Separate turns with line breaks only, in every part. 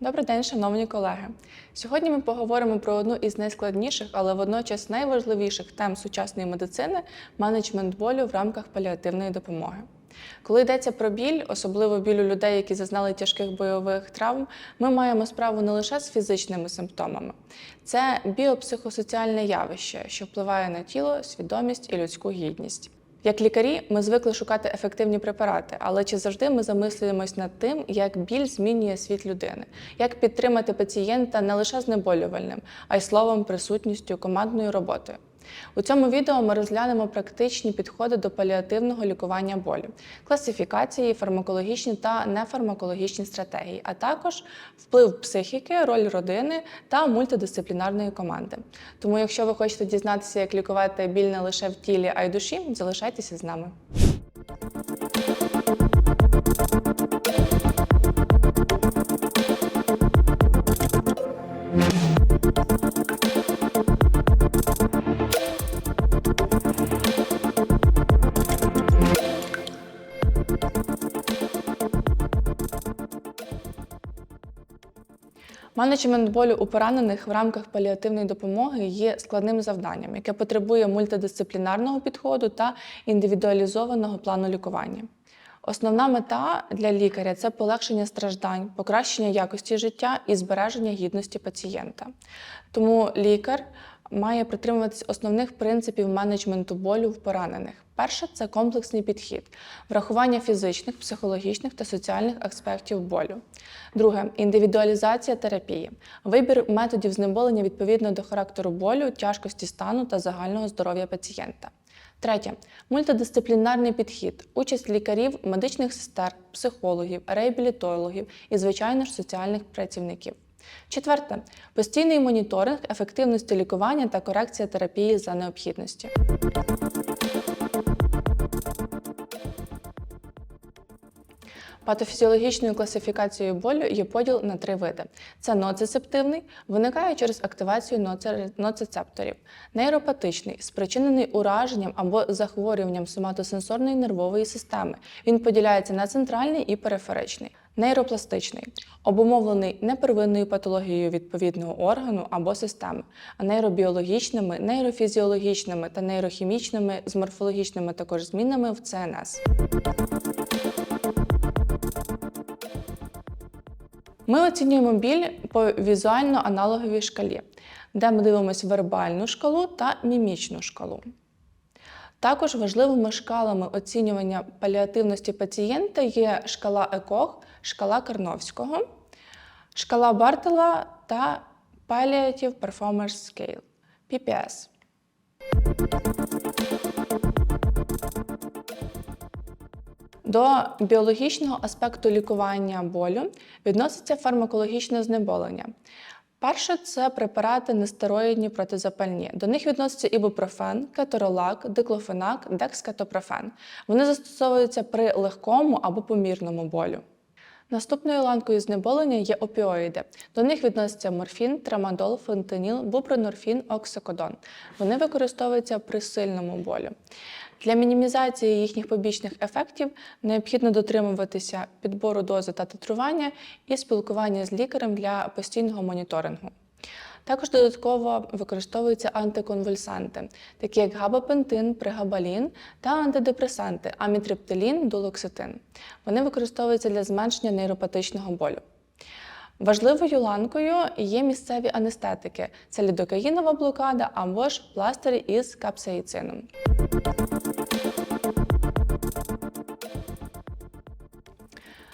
Добрий день, шановні колеги. Сьогодні ми поговоримо про одну із найскладніших, але водночас найважливіших тем сучасної медицини менеджмент болю в рамках паліативної допомоги. Коли йдеться про біль, особливо біль у людей, які зазнали тяжких бойових травм, ми маємо справу не лише з фізичними симптомами, це біопсихосоціальне явище, що впливає на тіло, свідомість і людську гідність. Як лікарі, ми звикли шукати ефективні препарати, але чи завжди ми замислюємось над тим, як біль змінює світ людини, як підтримати пацієнта не лише знеболювальним, а й словом, присутністю, командною роботою. У цьому відео ми розглянемо практичні підходи до паліативного лікування болю, класифікації, фармакологічні та нефармакологічні стратегії, а також вплив психіки, роль родини та мультидисциплінарної команди. Тому, якщо ви хочете дізнатися, як лікувати біль не лише в тілі, а й душі, залишайтеся з нами. Менеджмент болю у поранених в рамках паліативної допомоги є складним завданням, яке потребує мультидисциплінарного підходу та індивідуалізованого плану лікування. Основна мета для лікаря це полегшення страждань, покращення якості життя і збереження гідності пацієнта. Тому лікар має притримуватись основних принципів менеджменту болю в поранених. Перше це комплексний підхід, врахування фізичних, психологічних та соціальних аспектів болю. Друге індивідуалізація терапії, вибір методів знеболення відповідно до характеру болю, тяжкості стану та загального здоров'я пацієнта. Третє мультидисциплінарний підхід, участь лікарів, медичних сестер, психологів, реабілітологів і, звичайно ж, соціальних працівників. Четверте постійний моніторинг ефективності лікування та корекція терапії за необхідності. Патофізіологічною класифікацією болю є поділ на три види: це ноцицептивний, виникає через активацію ноцицепторів, нейропатичний, спричинений ураженням або захворюванням соматосенсорної нервової системи. Він поділяється на центральний і периферичний. Нейропластичний обумовлений не первинною патологією відповідного органу або системи, а нейробіологічними, нейрофізіологічними та нейрохімічними з морфологічними також змінами в ЦНС. Ми оцінюємо біль по візуально-аналоговій шкалі, де ми дивимося вербальну шкалу та мімічну шкалу. Також важливими шкалами оцінювання паліативності пацієнта є шкала ЕКОГ, шкала Карновського, шкала Бартела та Palliative Performance Scale PPS. До біологічного аспекту лікування болю відноситься фармакологічне знеболення. Перше це препарати нестероїдні протизапальні. До них відносяться ібупрофен, кеторолак, диклофенак, декскатопрофен. Вони застосовуються при легкому або помірному болю. Наступною ланкою знеболення є опіоїди. До них відносяться морфін, трамадол, фентаніл, бупронорфін, оксикодон. Вони використовуються при сильному болю. Для мінімізації їхніх побічних ефектів необхідно дотримуватися підбору дози та титрування і спілкування з лікарем для постійного моніторингу. Також додатково використовуються антиконвульсанти, такі як габапентин, пригабалін та антидепресанти амітриптилін, дулоксетин. Вони використовуються для зменшення нейропатичного болю. Важливою ланкою є місцеві анестетики це лідокаїнова блокада або ж пластирі із капсаїцином.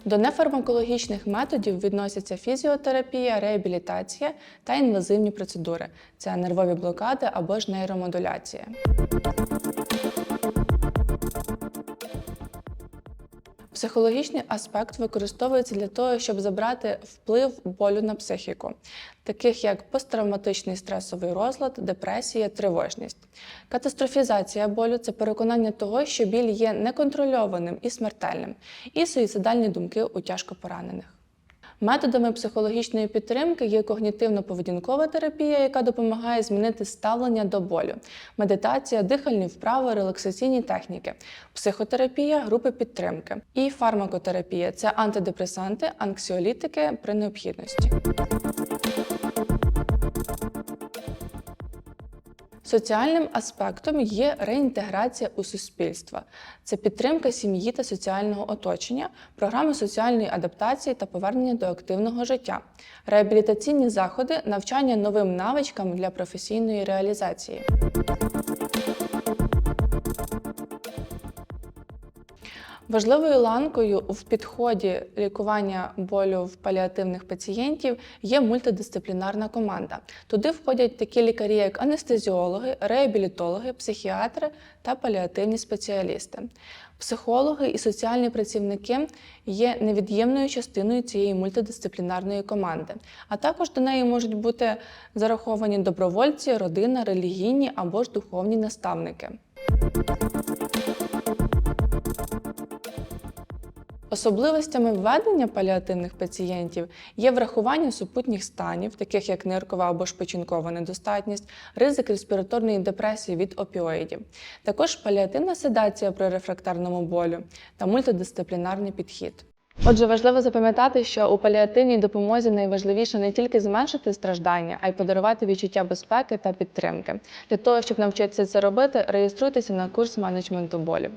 До нефармакологічних методів відносяться фізіотерапія, реабілітація та інвазивні процедури це нервові блокади або ж нейромодуляція. Психологічний аспект використовується для того, щоб забрати вплив болю на психіку, таких як посттравматичний стресовий розлад, депресія, тривожність. Катастрофізація болю це переконання того, що біль є неконтрольованим і смертельним, і суїцидальні думки у тяжко поранених. Методами психологічної підтримки є когнітивно-поведінкова терапія, яка допомагає змінити ставлення до болю, медитація, дихальні вправи, релаксаційні техніки, психотерапія, групи підтримки. І фармакотерапія це антидепресанти, анксіолітики при необхідності. Соціальним аспектом є реінтеграція у суспільство. Це підтримка сім'ї та соціального оточення, програми соціальної адаптації та повернення до активного життя, реабілітаційні заходи, навчання новим навичкам для професійної реалізації. Важливою ланкою в підході лікування болю в паліативних пацієнтів є мультидисциплінарна команда. Туди входять такі лікарі, як анестезіологи, реабілітологи, психіатри та паліативні спеціалісти. Психологи і соціальні працівники є невід'ємною частиною цієї мультидисциплінарної команди, а також до неї можуть бути зараховані добровольці, родина, релігійні або ж духовні наставники. Особливостями введення паліативних пацієнтів є врахування супутніх станів, таких як ниркова або ж печінкова недостатність, ризик респіраторної депресії від опіоїдів, також паліативна седація при рефрактерному болю та мультидисциплінарний підхід. Отже, важливо запам'ятати, що у паліативній допомозі найважливіше не тільки зменшити страждання, а й подарувати відчуття безпеки та підтримки. Для того, щоб навчитися це робити, реєструйтеся на курс менеджменту болю.